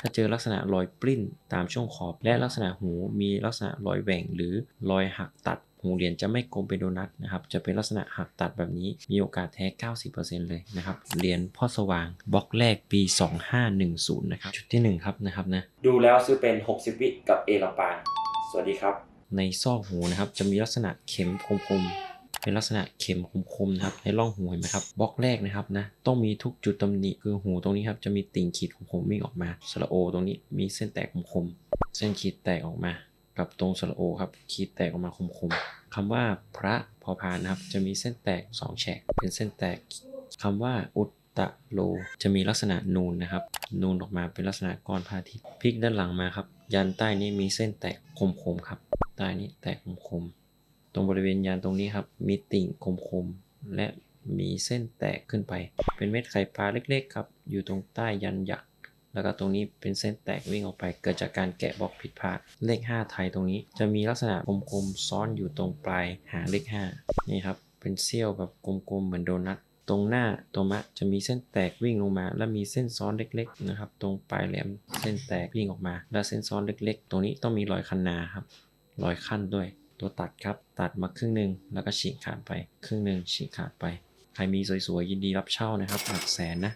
ถ้าเจอลักษณะรอยปริ้นตามช่วงขอบ และลักษณะหูมีลักษณะรอยแหว่งหรือรอยหักตัดหูเหรียญจะไม่กลมเป็นโดนัทนะครับ จะเป็นลักษณะหักตัดแบบนี้ มีโอกาสแท้ 90%เลยนะครับ เหรียญพ่อสว่างบล็อกแรกปี 2510 นะครับ ชุดที่หนึ่งครับนะครับนะ ดูแล้วซื้อเป็น 60 วิกับเอลาปางสวัสดีครับ ในซอกหูนะครับ จะมีลักษณะเข็มคมๆ เป็นลักษณะเข็มคมๆนะครับในร่องหูเห็นไหมครับบล็อกแรกนะครับนะต้องมีทุกจุดตำหนิคือหูตรงนี้ครับจะมีติ่งขีดคมๆวิ่งออกมาสระโอ ตรงนี้มีเส้นแตกคมๆเส้นขีดแตกออกมา กับตรงสระโอครับขีดแตกออกมาคมๆคำว่าพระพอพานนะครับจะมีเส้นแตกสองแฉกเป็นเส้นแตกคำว่าอุตตะโลจะมีลักษณะนูนนะครับ นูนออกมาเป็นลักษณะก้อนพระอาทิตย์พลิกด้านหลังมาครับ ยันใต้นี้มีเส้นแตกคมๆครับ ใต้นี้แตกคมๆ ตรงบริเวณยันตรงนี้ครับ มีติ่งคมๆ และมีเส้นแตกขึ้นไป เป็นเม็ดไข่ปลาเล็กๆครับ อยู่ตรงใต้ยันหยัก แล้วก็ตรงนี้เป็นเส้นแตกวิ่งออกไป เกิดจากการแกะบล็อกผิดพลาด เลข 5 ไทยตรงนี้ จะมีลักษณะกลมๆ ซ้อนอยู่ตรงปลายหางเลข 5 นี่ครับ เป็นเสี้ยวแบบกลมๆ เหมือนโดนัท ตรงหน้าตัวมะจะมีเส้นแตกวิ่งลงมา และมีเส้นซ้อนเล็กๆ นะครับ ตรงปลายแหลมเส้นแตกวิ่งออกมา และเส้นซ้อนเล็ก ๆ ตรงนี้ต้องมีรอยคันนาครับ รอยขั้นด้วย ตัวตัดครับ ตัดมาครึ่งหนึ่งแล้วก็ฉีกขาดไป ครึ่งหนึ่งฉีกขาดไป ใครมีสวยๆยินดีรับเช่านะครับหลักแสนนะ